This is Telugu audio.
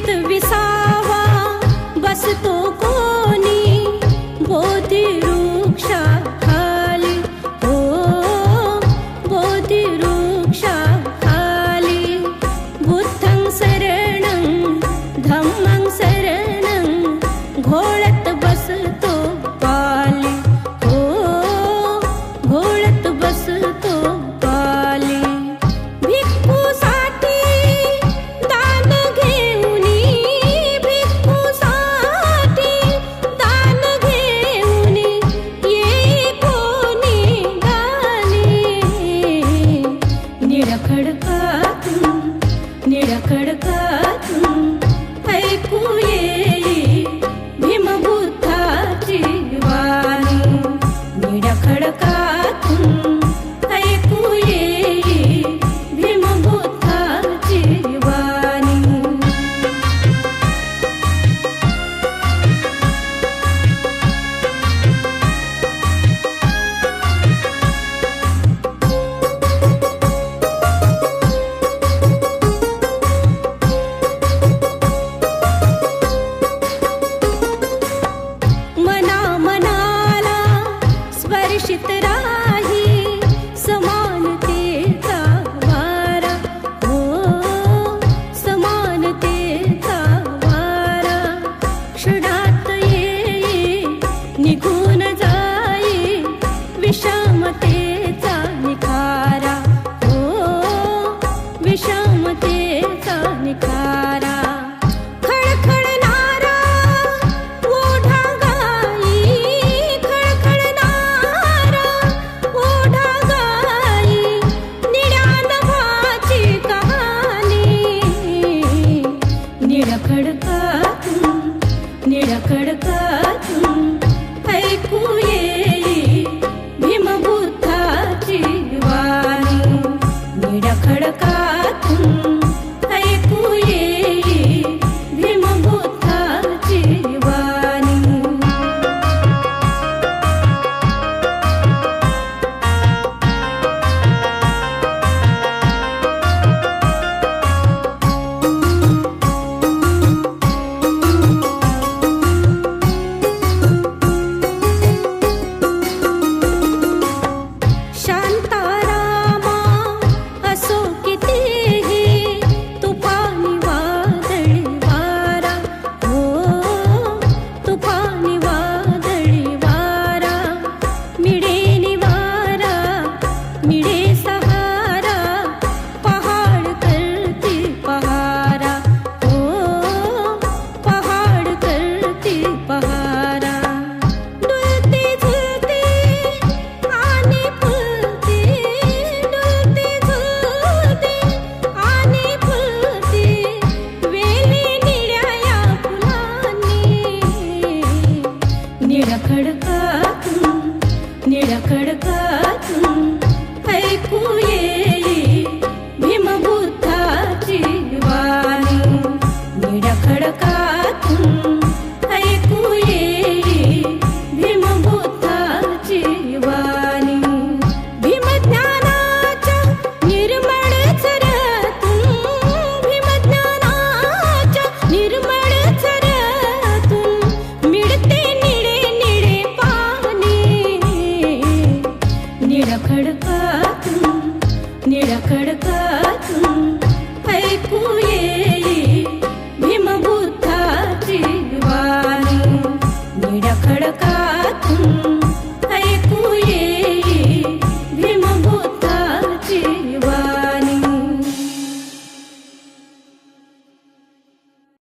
विसाहा बस् నిడకడు కాదు నిడకడు కాదు నిడకడ ನಿಡೇ 也。ఎక్కడికాదు అయిపోయే